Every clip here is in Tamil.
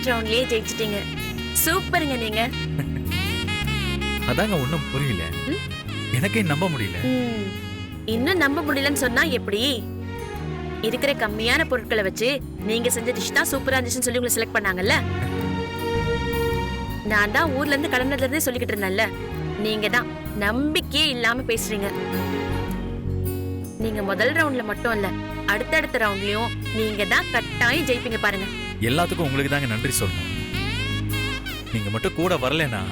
ஃபர்ஸ்ட் ரவுண்ட்லயே ஜெயிச்சிட்டீங்க. சூப்பருங்க நீங்க. அதாங்க ஒண்ணும் புரியல? எனக்கே நம்ப முடியல. இன்னும் நம்ப முடியலன்னு சொன்னா எப்படி? இருக்கிற கம்மியான பொருட்களை வச்சு நீங்க செஞ்ச டிஷ் தான் சூப்பரா இருந்துச்சுன்னு சொல்லி உங்களை செலக்ட் பண்ணாங்கல்ல? நான் தான் ஊர்ல இருந்து கடந்ததுல இருந்தே சொல்லிக்கிட்டு இருந்தேன்ல. நீங்க தான் நம்பிக்கையே இல்லாம பேசுறீங்க. நீங்க முதல் ரவுண்ட்ல மட்டும் இல்ல அடுத்தடுத்த ரவுண்ட்லயும் நீங்க தான் கட்டாயம் ஜெயிப்பீங்க பாருங்க. எல்லாத்துக்கும் உங்களுக்கு தாங்க நன்றி சொல்லணும். நீங்க மட்டும் கூட வரலைன்னா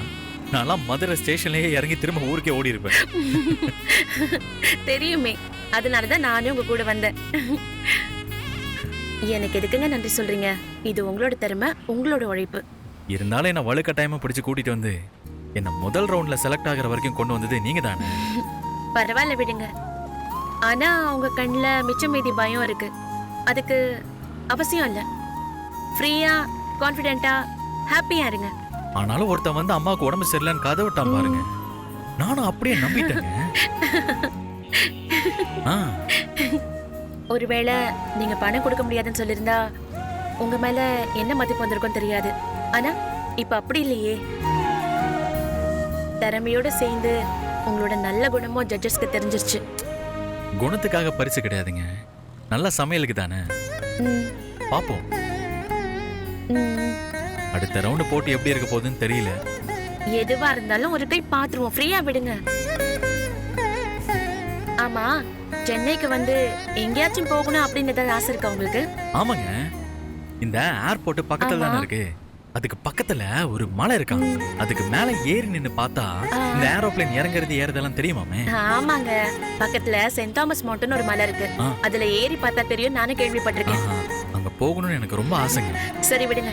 நான்லாம் மதுரை ஸ்டேஷன்லயே இறங்கி திரும்ப ஊருக்கே ஓடி இருப்பேன் தெரியுமே. அதனாலதான் நானே உங்க கூட வந்தேன். எனக்கு எதுக்குங்க நன்றி சொல்றீங்க? இது உங்களோட திறமை உங்களோட உழைப்பு. இருந்தாலும் என்ன வலுக்கட்டாயமா பிடிச்சு கூட்டிட்டு வந்து என்ன முதல் ரவுண்ட்ல செலக்ட் ஆகுற வரைக்கும் கொண்டு வந்தது நீங்க தானே? பரவாயில்ல விடுங்க. ஆனா உங்க கண்ணுல மிச்சம் மீதி பயம் இருக்கு. அதுக்கு அவசியம் இல்ல. ஃப்ரீயா கான்ஃபிடென்ட்டா ஹாப்பியா இருங்க. ஆனாலும் ஒருத்தன் வந்து அம்மாவுக்கு உடம்பு சரியில்லைன்னு கதை விட்டான் பாருங்க. நானும் அப்படியே நம்பிட்டேங்க. ஆ, ஒருவேளை நீங்க பணம் கொடுக்க முடியாதுன்னு சொல்லியிருந்தா உங்க மேல என்ன மதிப்பு வந்திருக்கும் தெரியாது. ஆனா இப்ப அப்படி இல்லையே. திறமையோட சேர்ந்து உங்களோட நல்ல குணமும் ஜட்ஜஸ்க்கு தெரிஞ்சிருச்சு. குணத்துக்காக பரிசு கிடையாதுங்க. நல்ல சமையலுக்கு தானே? பாப்போம். அடுத்த ரவுண்டு போட்டி எப்படி இருக்க போகுதுன்னு தெரியல. எதுவா இருந்தாலும் ஒரு கை பாத்துருவோம். ஃப்ரீயா விடுங்க. ஆமா சென்னைக்கு வந்து எங்கேயாச்சும் போகணும் அப்படின்னு ஏதாவது ஆசை இருக்கா உங்களுக்கு? ஆமாங்க. இந்த ஏர்போர்ட் பக்கத்துல தானே. இருக்கு. அதுக்கு பக்கத்துல ஒரு மலை இருக்கான் அதுக்கு மேல ஏறி நின்னு பார்த்தா. இந்த ஏரோப்ளேன் இறங்குறது ஏறுதெல்லாம் தெரியுமாமே? ஆமாங்க. பக்கத்துல சென்ட் தாமஸ் மவுண்டன் ஒரு மலை இருக்கு. அதுல ஏறி பார்த்தா தெரியும் நானும் கேள்விப்பட்டிருக்கேன். போகணும்னு எனக்கு ரொம்ப ஆசைங்க. சரி விடுங்க.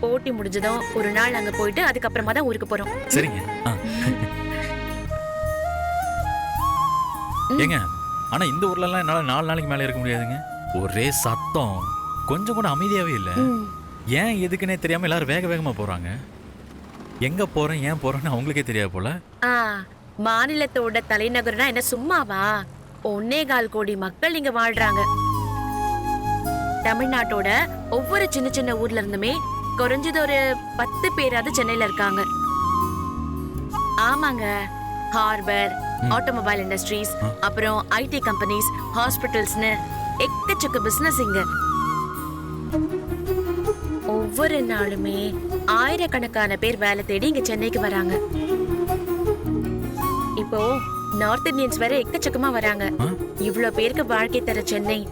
போட்டி முடிஞ்சதும் ஒரு நாள் அங்க போயிட்டு அதுக்கப்புறமா தான் ஊருக்கு போறோம். சரிங்க. ஆ. ஏங்க ஆனா இந்த ஊர்ல எல்லாம் என்னால நாலு நாளைக்கு மேல இருக்க முடியாதுங்க. ஒரே சத்தம். கொஞ்சம் கூட அமைதியாவே இல்ல. ஏன் எதுக்குன்னே தெரியாம எல்லாரும் வேக வேகமா போறாங்க? எங்க போறேன் ஏன் போறேன்னு அவங்களுக்கே தெரியாது போல. ஆ மாநிலத்தோட தலைநகர்னா என்ன சும்மாவா? ஒன்னே கால் கோடி மக்கள் இங்க வாழ்றாங்க. தமிழ்நாட்டோட ஒவ்வொரு சின்ன சின்ன ஊர்ல இருந்துமே குறைஞ்சது ஒரு பத்து பேராவது சென்னையில இருக்காங்க. ஆமாங்க. Harbour automobile industries. அப்புறம் ஐடி கம்பெனிஸ் ஹாஸ்பிட்டல்ஸ்னு எக்கச்சக்க பிசினஸ் இங்க. ஒவ்வொரு நாளுமே ஆயிரக்கணக்கான பேர் வேலை தேடி இங்க சென்னைக்கு வராங்க. இப்போ நார்த் இந்தியன்ஸ் வேற எக்கச்சக்கமா வராங்க? இவ்ளோ பேருக்கு வாழ்க்கை தர சென்னை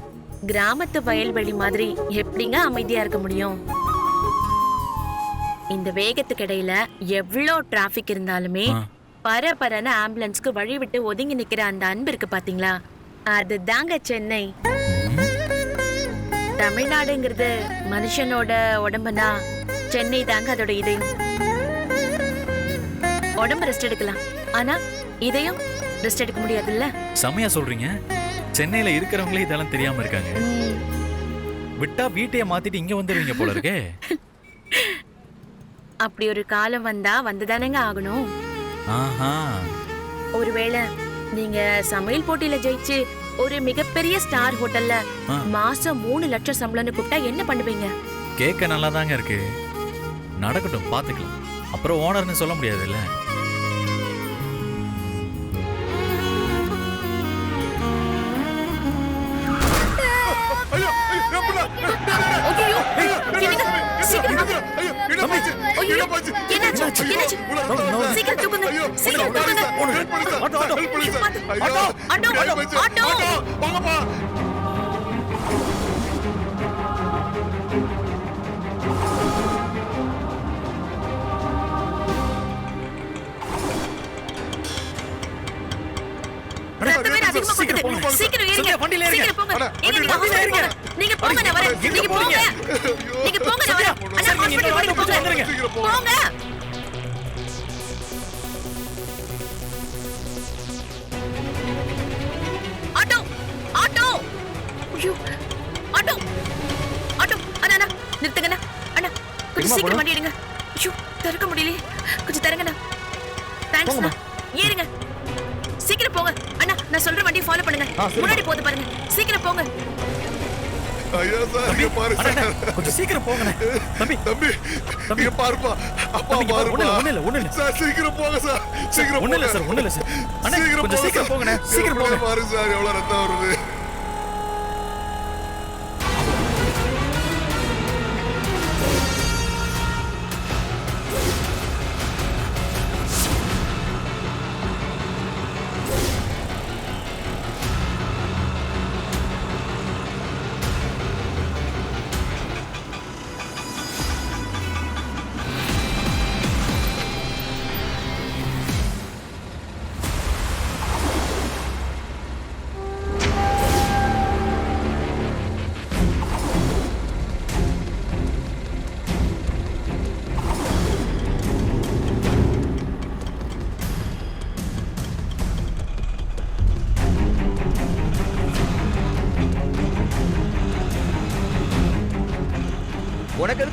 கிராமத்து வயல்வெளி மாதிரி எப்படிங்க அமைதியா இருக்க முடியும்? இந்த வேகத்துக்கு இடையில எவ்வளோ டிராபிக் இருந்தாலுமே ஆ. பரபரன்னு ஆம்புலன்ஸ்க்கு வழி விட்டு ஒதுங்கி நிக்கிற அந்த அன்பு இருக்கு பாத்தீங்களா? அதுதாங்க சென்னை. தமிழ்நாடுங்கிறது மனுஷனோட உடம்புனா சென்னை தாங்க அதோட இதயம் உடம்பு ரெஸ்ட் எடுக்கலாம். ஆனா இதயம் ரெஸ்ட் எடுக்க முடியாதுல்ல? செமையா சொல்றீங்க. சென்னையில இருக்கிறவங்களே இதெல்லாம் தெரியாம இருக்காங்க. விட்டா வீட்டையே மாத்திட்டு இங்க வந்துருவீங்க போல இருக்கே. அப்படி ஒரு காலம் வந்தா வந்துதானேங்க ஆகணும். ஆஹா. ஒருவேளை நீங்க சமையல் போட்டியில ஜெயிச்சு ஒரு மிகப்பெரிய ஸ்டார் ஹோட்டல்ல. மாசம் மூணு லட்சம் சம்பளம்னு கூப்பிட்டா என்ன பண்ணுவீங்க? கேட்க நல்லா தாங்க இருக்கு. நடக்கட்டும் பாத்துக்கலாம். அப்புறம் ஓனர்னு சொல்ல முடியாதுல்ல. சீக்கிரம் தூக்குங்க. வேற அதிகமா சீக்கிரம் கொட்டுது. போங்க. சீக்கிரம் ஏறுங்க. சத்யா, வண்டியில ஏறுங்க. சீக்கிரம் போங்க. அட, ஏங்க, நீங்க வண்டியில hospital ஏறுங்க. போங்க. நீங்க போங்க, நான் வரேன். எங்க நீங்க போறீங்க? போங்க. ஐயோ. நீங்க போங்க, நான் வரேன். அண்ணா, சரி, நீங்க hospital இன்னொரு போங்க. ஆட்டோ போங்க. ஆட்டோ ஆட்டோ ஐயோ ஆட்டோ ஆட்டோ அண்ணா அண்ணா அண்ணா கொஞ்சம் சீக்கிரம்? வண்டி எடுங்க ஐயோ திறக்க முடியலையே கொஞ்சம் தேங்க்ஸ்ண்ணா ஏறுங்க சீக்கிரம் போங்க அண்ணா நான் சொல்ற வண்டியை ஃபாலோ பண்ணுங்க. முன்னாடி போகுது பாருங்க. சீக்கிரம் போங்க. ஐயா சார் இங்க பாரு சார். கொஞ்சம் சீக்கிரம் போங்கண்ணே. தம்பி தம்பி தம்பி. இங்க பாருப்பா. அப்பா பாரு, பாருப்பா. ஒண்ணும் இல்ல, ஒண்ணும் இல்ல. சார் சீக்கிரம் போங்க சார். சீக்கிரம் ஒண்ணும் இல்ல போங்க. சார் ஒண்ணும் இல்ல சார். அண்ணா சீக்கிரம் கொஞ்சம் போங்க சீக்கிரம். போங்கண்ணே சீக்கிரம் போங்க. பாருங்க சார் எவ்வளவு ரத்தம் வருது.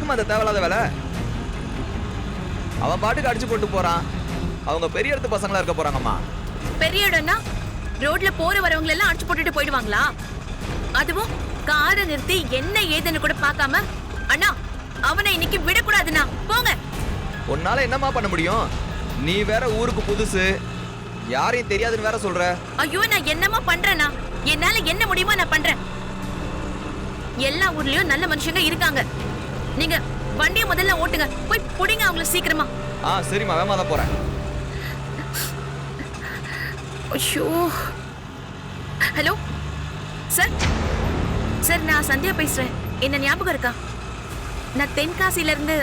எதுக்குமா அந்த தேவையில்லாத வேலை. அவன் பாட்டுக்கு அடிச்சு போட்டு போறான். அவங்க பெரிய இடத்து பசங்களா இருக்க போறாங்கம்மா. பெரிய இடம்னா ரோட்ல போற வரவங்க எல்லாம் அடிச்சு போட்டுட்டு போயிடுவாங்களா? அதுவும் காரை நிறுத்தி என்ன ஏதுன்னு கூட பார்க்காம அண்ணா அவனை இன்னைக்கு விடக்கூடாதுண்ணா. போங்க. உன்னால என்னம்மா பண்ண முடியும்? நீ வேற ஊருக்கு புதுசு. யாரையும் தெரியாதுன்னு வேற சொல்ற. ஐயோ நான் என்னமா பண்றேனா என்னால என்ன முடியுமோ நான் பண்றேன். எல்லா ஊர்லயும் நல்ல மனுஷங்க இருக்காங்க. நீங்க வண்டியை முதல்ல ஓட்டுங்க. போய் புடிங்க அவங்கள சீக்கிரமா. ஆ சரிம்மா வேமா தான் போறேன். ஐயோ. ஹலோ? சார் சார் நான் சந்தியா பேசுறேன். என்ன ஞாபகம் இருக்கா? நான் தென்காசில இருந்து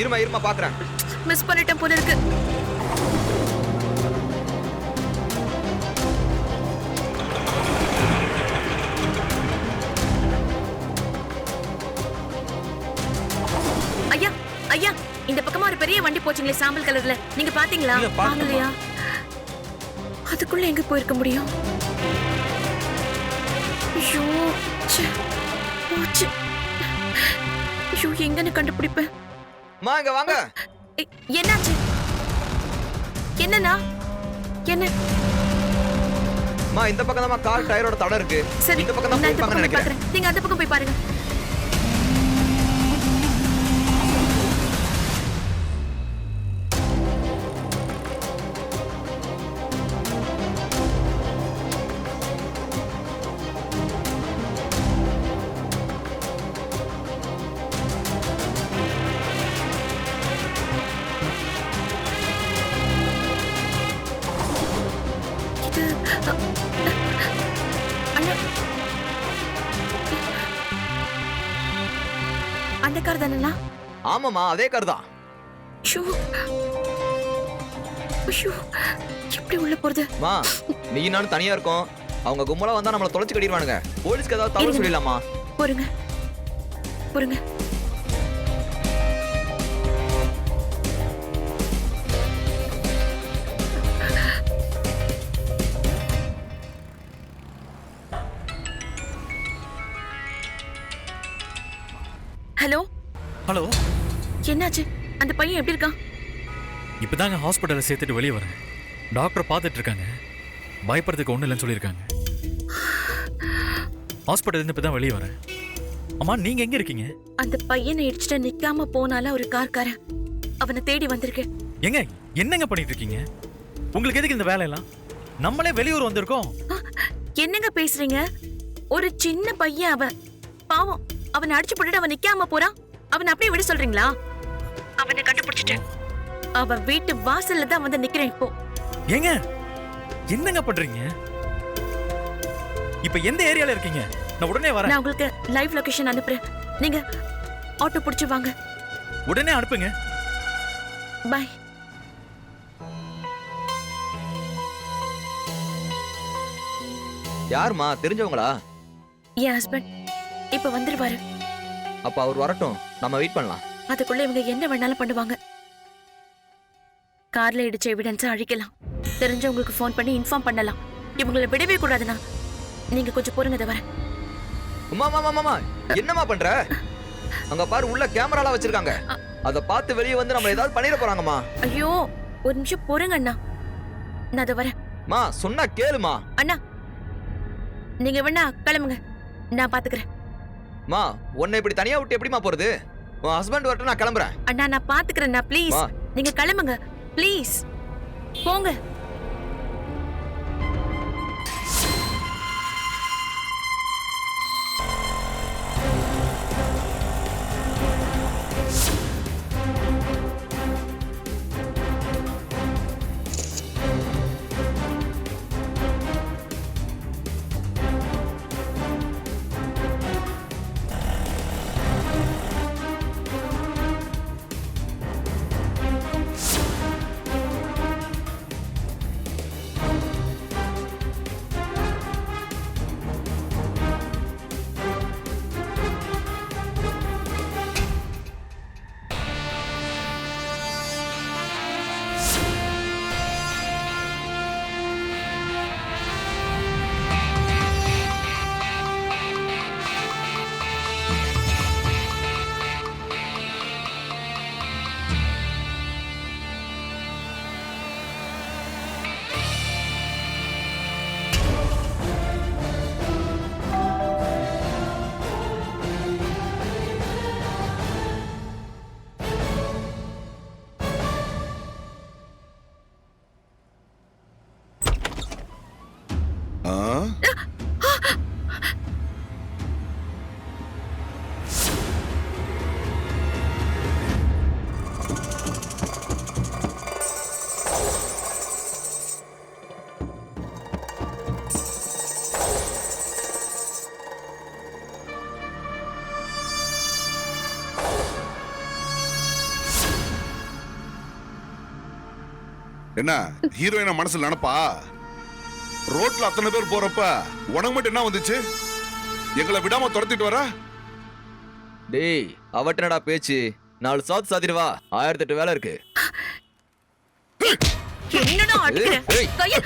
இருமா இருமா பாக்குறேன். மிஸ் பண்ணிட்டேன் போல இருக்கு. ஐயா ஐயா இந்த பக்கமா ஒரு பெரிய வண்டி போச்சுங்களே சாம்பல் கலர்ல. நீங்க பாத்தீங்களா. வாங்கலையா அதுக்குள்ள எங்க போயிருக்க முடியும்? ஐயோ ச்சே, போச்சு. ஐயோ எங்கன்னு கண்டுபிடிப்பேன்? வாங்க. எ- என்னாச்சு? என்னண்ணா? என்ன? அம்மா இந்த பக்கம் தான் கார் டயரோட தடம் இருக்கு. சரி இந்த பக்கம் தான் போய் பார்க்கறேன் நீங்க அந்த பக்கம் போய் பாருங்க. அந்த கார் தானேண்ணா? ஆமாம்மா அதே கார் தான். ஷூ ஷூ எப்படி உள்ள போறது? அம்மா நீ நானும் தனியா இருக்கோம். அவங்க கும்பலா வந்தா நம்மள தொலைச்சு கட்டிடுவானுங்க. போலீஸ்க்கு ஏதாவது தகவல். சொல்லிடலாமா? பொறுங்க பொறுங்க ஹலோ என்னாச்சு? அந்த பையன் எப்படி இருக்கான்? இப்பதாங்க ஹாஸ்பிட்டல்ல சேர்த்துட்டு வெளியே வரேன். டாக்டர் பார்த்துட்டு இருக்காங்க பயப்படுறதுக்கு ஒண்ணும் இல்லைன்னு சொல்லியிருக்காங்க. ஹாஸ்பிட்டல் இருந்து இப்பதான் வெளியே வரேன். அம்மா நீங்க எங்க இருக்கீங்க? அந்த பையனை இடிச்சுட்டு நிக்காம போனால ஒரு கார்காரன். அவனை தேடி வந்திருக்கேன் எங்க என்னங்க பண்ணிட்டு இருக்கீங்க உங்களுக்கு எதுக்கு இந்த வேலையெல்லாம்? நம்மளே வெளியூர் வந்திருக்கோம். என்னங்க பேசுறீங்க? ஒரு சின்ன பையன் அவன். பாவம் அவனை அடிச்சு போட்டுட்டு அவன் நிக்காம போறான். அவனை அப்படியே விட சொல்றீங்களா? அவனை கண்டுபிடிச்சிட்டேன். அவன் வீட்டு வாசல்ல தான் வந்து நிக்கிறேன் இப்போ. ஏங்க என்னங்க பண்றீங்க? இப்ப எந்த ஏரியால இருக்கீங்க? நான் உடனே வரேன். நான் உங்களுக்கு லைவ் லொகேஷன் அனுப்புறேன். நீங்க ஆட்டோ பிடிச்சு வாங்க. உடனே அனுப்புங்க. பாய் யாரும்மா? தெரிஞ்சவங்களா? என் ஹஸ்பண்ட் இப்ப வந்துருவாரு. அப்ப அவர் வரட்டும். நம்ம வெயிட் பண்ணலாம். அதுக்குள்ள இவங்க என்ன வேணாலும் பண்ணுவாங்க. கார்ல இடிச்ச எவிடன்ஸ் அழிக்கலாம். தெரிஞ்சவங்களுக்கு ஃபோன் பண்ணி இன்ஃபார்ம் பண்ணலாம். இவங்களை விடவே கூடாதுண்ணா. நீங்க கொஞ்சம் பொறுங்க அம்மா என்னம்மா பண்ற? அங்க பாரு உள்ள கேமராலாம் வச்சிருக்காங்க. அத பார்த்து வெளியே வந்து நம்ம ஏதாவது பண்ணிட போறாங்கம்மா. ஐயோ ஒரு நிமிஷம் பொறுங்க அண்ணா நான் அதை வரேன் மா சொன்னா கேளுமா. அண்ணா நீங்க வேணா கிளம்புங்க. நான் பாத்துக்கிறேன். மா உன்னை இப்படி தனியா விட்டு எப்படிமா போறது? உன் ஹஸ்பண்ட் வரட்டும் நான் கிளம்புறேன். அண்ணா நான் பாத்துக்கிறேண்ணா ப்ளீஸ். நீங்க கிளம்புங்க. ப்ளீஸ் போங்க. என்ன? ஹீரோயின மனசுல நினைப்பா? ரோட்ல அத்தனை பேர் போறப்ப உனக்கு மட்டும் என்ன வந்துச்சு? எங்களை விடாம துரத்திட்டு வர? டேய் அவட்டனடா பேச்சு? நாலு சாத்து சாத்திடுவா ஆயிரத்தி எட்டு வேலை இருக்கு. என்னடா அடிக்கிற? ஏய். கைய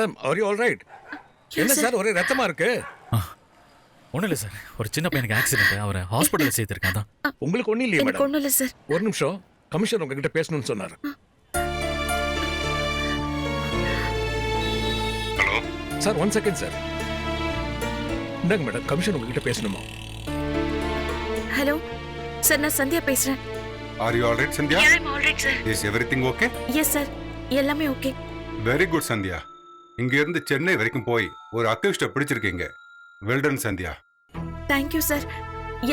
madam are you all right என்ன சார் ஒரே ரத்தமா இருக்கு? ஒன்றும் இல்லை சார். ஒரு சின்ன பையனுக்கு ஆக்சிடென்ட் அவரை ஹாஸ்பிட்டலில் சேர்த்துருக்கேன் தான் உங்களுக்கு ஒண்ணும் இல்லையா மேடம். ஒண்ணும் இல்ல சார். ஒரு நிமிஷம். கமிஷனர் உங்ககிட்ட பேசணும்னு சொன்னாரு. Hello. Sir one second sir. இந்தாங்க மேடம். கமிஷன் உங்ககிட்ட பேசணுமா? ஹலோ. சார் நான் சந்தியா பேசுறேன். Are you alright Sandhya? Alright sir is everything okay yes sir எல்லாமே ஓகே வெரி குட் சந்தியா. இங்க இருந்து சென்னை வரைக்கும் போய் ஒரு அக்கவிஷ்ட பிடிச்சிருக்கீங்க. Well done Sandhya. Thank you sir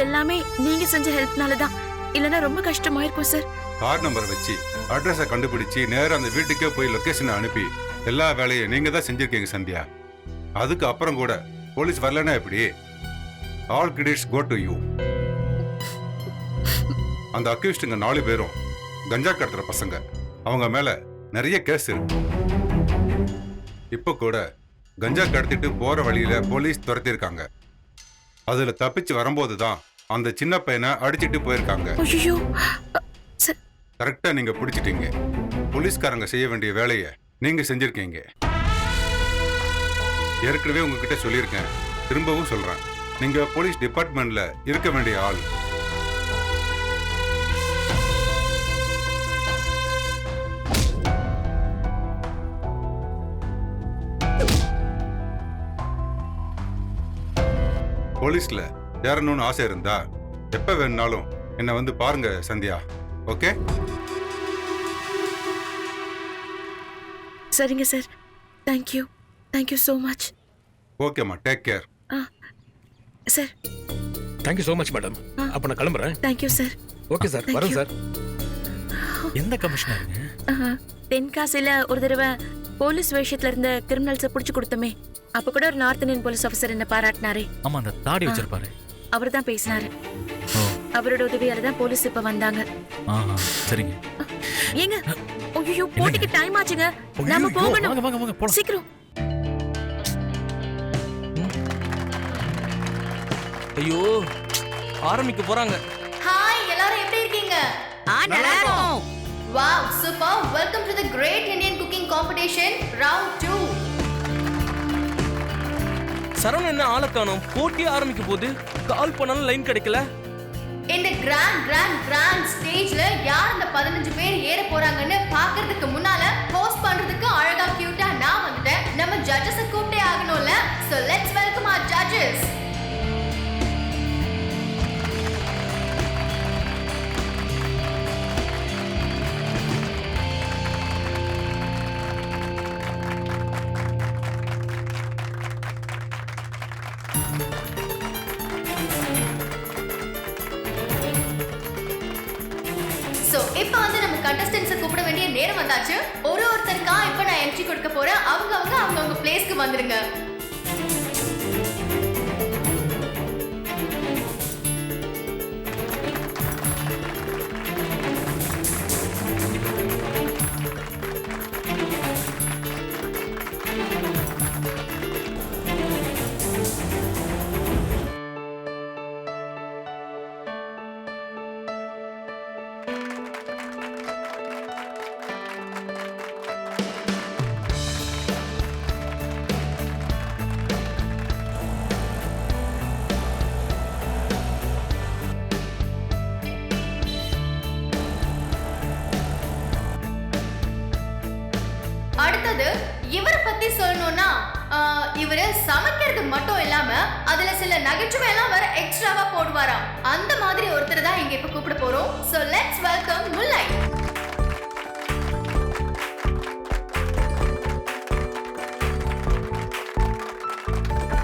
எல்லாமே நீங்க செஞ்ச ஹெல்ப்னால தான். இல்லைன்னா ரொம்ப கஷ்டமாயிருக்கும் சார் கார் நம்பர் வச்சு அட்ரஸை கண்டுபிடிச்சு நேரா அந்த வீட்டுக்கே போய் லொகேஷனை அனுப்பி எல்லா வேலையும் நீங்க தான் செஞ்சிருக்கீங்க சந்தியா. அதுக்கு அப்புறம் கூட போலீஸ் வரலன்னா எப்படி? All credits go to you அந்த அக்யூஸ்டுங்க நாலு பேரும் கஞ்சா கடத்துற பசங்க. அவங்க மேல நிறைய கேஸ் இருக்கு. இப்போ கூட கஞ்சா கடத்திட்டு போற வழியில போலீஸ் துரத்திருக்காங்க. அதுல தப்பிச்சு வரும்போது தான் அந்த சின்ன பையனை அடிச்சிட்டு போயிருக்காங்க. ஐயோ சார் கரெக்டா நீங்க பிடிச்சிட்டீங்க. போலீஸ்காரங்க செய்ய வேண்டிய வேலையை நீங்க செஞ்சிருக்கீங்க. ஏற்கனவே உங்ககிட்ட சொல்லியிருக்கேன். திரும்பவும் சொல்றேன். நீங்க போலீஸ் டிபார்ட்மெண்ட்ல இருக்க வேண்டிய ஆள். போலீஸ்ல சேரணும்னு ஆசை இருந்தா எப்ப வேணும்னாலும் என்னை வந்து பாருங்க சந்தியா. ஓகே? சரிங்க sir. Thank you thank you so much ஓகேம்மா take care sir. Thank you so much madam அப்போ நான் கிளம்புறேன். Thank you sir okay sir வரேன். சார் எந்த கமிஷனருங்க தென்காசியில ஒரு தடவை போலீஸ் வேஷத்துல இருந்த கிரிமினல்ஸை பிடிச்சு கொடுத்தோமே. அப்ப கூட ஒரு நார்த் இந்தியன் போலீஸ் ஆஃபீஸர் என்ன பாராட்டினாரே. ஆமா அந்த தாடி வச்சிருப்பாரு. அவர் தான் பேசினாரு. அவரோட உதவியால தான் போலீஸ் இப்ப வந்தாங்க. ஆஹா சரிங்க. ஏங்க ஐயோ போட்டிக்கு டைம் ஆச்சுங்க. நாம போகணும். வாங்க வாங்க வாங்க போலாம். சீக்கிரம். ஐயோ ஆரம்பிக்க போறாங்க. ஹாய் எல்லாரும் எப்படி இருக்கீங்க? நல்லா இருக்கும். Wow super welcome to the great Indian competition round 2 Saravanan என்ன ஆளை காணோம் போட்டி ஆரம்பிக்க போகுது கால் பண்ணாலும் லைன் கிடைக்கல. இந்த கிராண்ட் கிராண்ட் கிராண்ட் ஸ்டேஜ்ல யார் அந்த 15 பேர் ஏற போறாங்கன்னு பார்க்கிறதுக்கு முன்னால ஹோஸ்ட் பண்றதுக்கு அழகா கியூட்டா நான் வந்துட்டேன். நம்ம ஜட்ஜஸ கூப்பிட்டே ஆகணும்ல. So let's welcome our judges வந்தாச்சு. ஒரு ஒருத்தருக்கா இப்போ நான் என்ட்ரி கொடுக்க போறேன். அவங்க அவங்க அவங்க பிளேஸ்க்கு வந்துருங்க. நகைச்சுவை எல்லாம் வேற எக்ஸ்ட்ராவா போடுவாராம். அந்த மாதிரி ஒருத்தர் தான் இங்க இப்ப கூப்பிட போறோம். So let's welcome Mullai.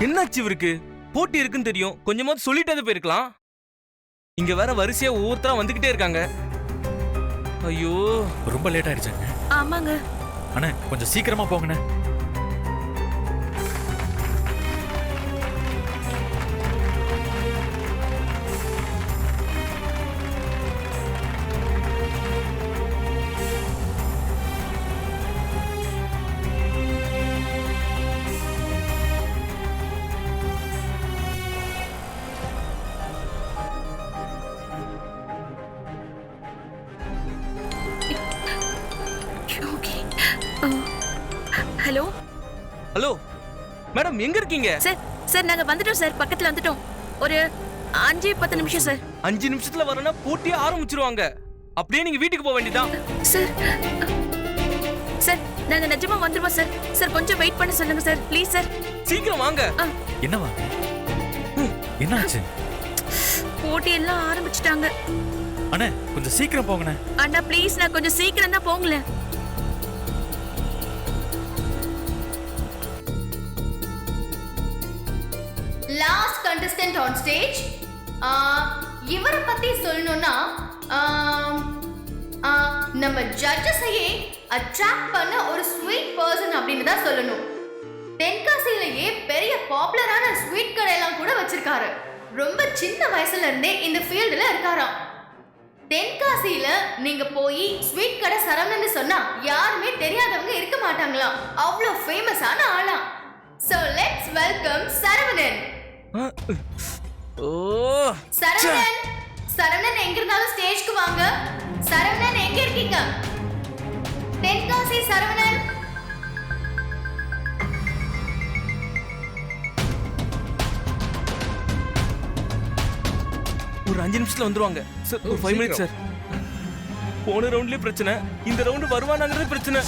என்னாச்சு இவருக்கு? போட்டி இருக்குன்னு தெரியும். கொஞ்சமாவது சொல்லிட்டு போயிருக்கலாம். இங்க வேற வரிசையா ஒவ்வொருத்தரா வந்துகிட்டே இருக்காங்க. ஐயோ. ரொம்ப லேட் ஆயிடுச்சாங்க? ஆமாங்க. அண்ணே கொஞ்சம் சீக்கிரமா போங்கண்ணே. ஹலோ மேடம் எங்க இருக்கீங்க? சார் சார் நாங்க வந்துட்டோம் சார். பக்கத்துல வந்துட்டோம். ஒரு அஞ்சு பத்து நிமிஷம் சார். அஞ்சு நிமிஷத்துல வரனா போட்டியே ஆரம்பிச்சிருவாங்க. அப்படியே நீங்க வீட்டுக்கு போக வேண்டியதான் சார் சார் நாங்க நிஜமா வந்துருவோம் சார். சார் கொஞ்சம் வெயிட் பண்ண சொல்லுங்க சார். Please sir. சீக்கிரம் வாங்க. என்னவா என்னாச்சு? போட்டி எல்லாம் ஆரம்பிச்சிட்டாங்க. அண்ணே கொஞ்சம் சீக்கிரம் போங்கண்ணே. அண்ணா ப்ளீஸ் நான் கொஞ்சம் சீக்கிரம் தான் போங்களேன். லாஸ்ட் கண்டஸ்டன்ட் ஆன் ஸ்டேஜ் இவரை பத்தி சொல்லணும்னா நம்ம ஜட்ஜஸையே அட்ராக்ட் பண்ண ஒரு ஸ்வீட் பர்சன் அப்படின்னு தான் சொல்லணும். தென்காசியிலேயே பெரிய பாப்புலரான ஸ்வீட் கடையெல்லாம் கூட வச்சிருக்காரு. ரொம்ப சின்ன வயசுல இருந்தே இந்த ஃபீல்டில் இருக்காராம். தென்காசியில நீங்க போய் ஸ்வீட் கடை சரவணன்னு சொன்னா யாருமே தெரியாதவங்க இருக்க மாட்டாங்களாம். அவ்வளோ ஃபேமஸான ஆளாம் சோ லெட்ஸ் வெல்கம் சரவணன். ஓ. சரவணன் சரவணன் எங்க இருந்தாலும் ஸ்டேஜ்க்கு வாங்க. சரவணன் எங்க இருக்கீங்க? தென்காசி சரவணன். ஒரு அஞ்சு நிமிஷத்துல வந்துருவாங்க. சார் ஒரு ஃபைவ் மினிட்ஸ் சார். போன ரவுண்ட்லயே பிரச்சனை. இந்த ரவுண்டு வருவானாங்கிறது பிரச்சனை.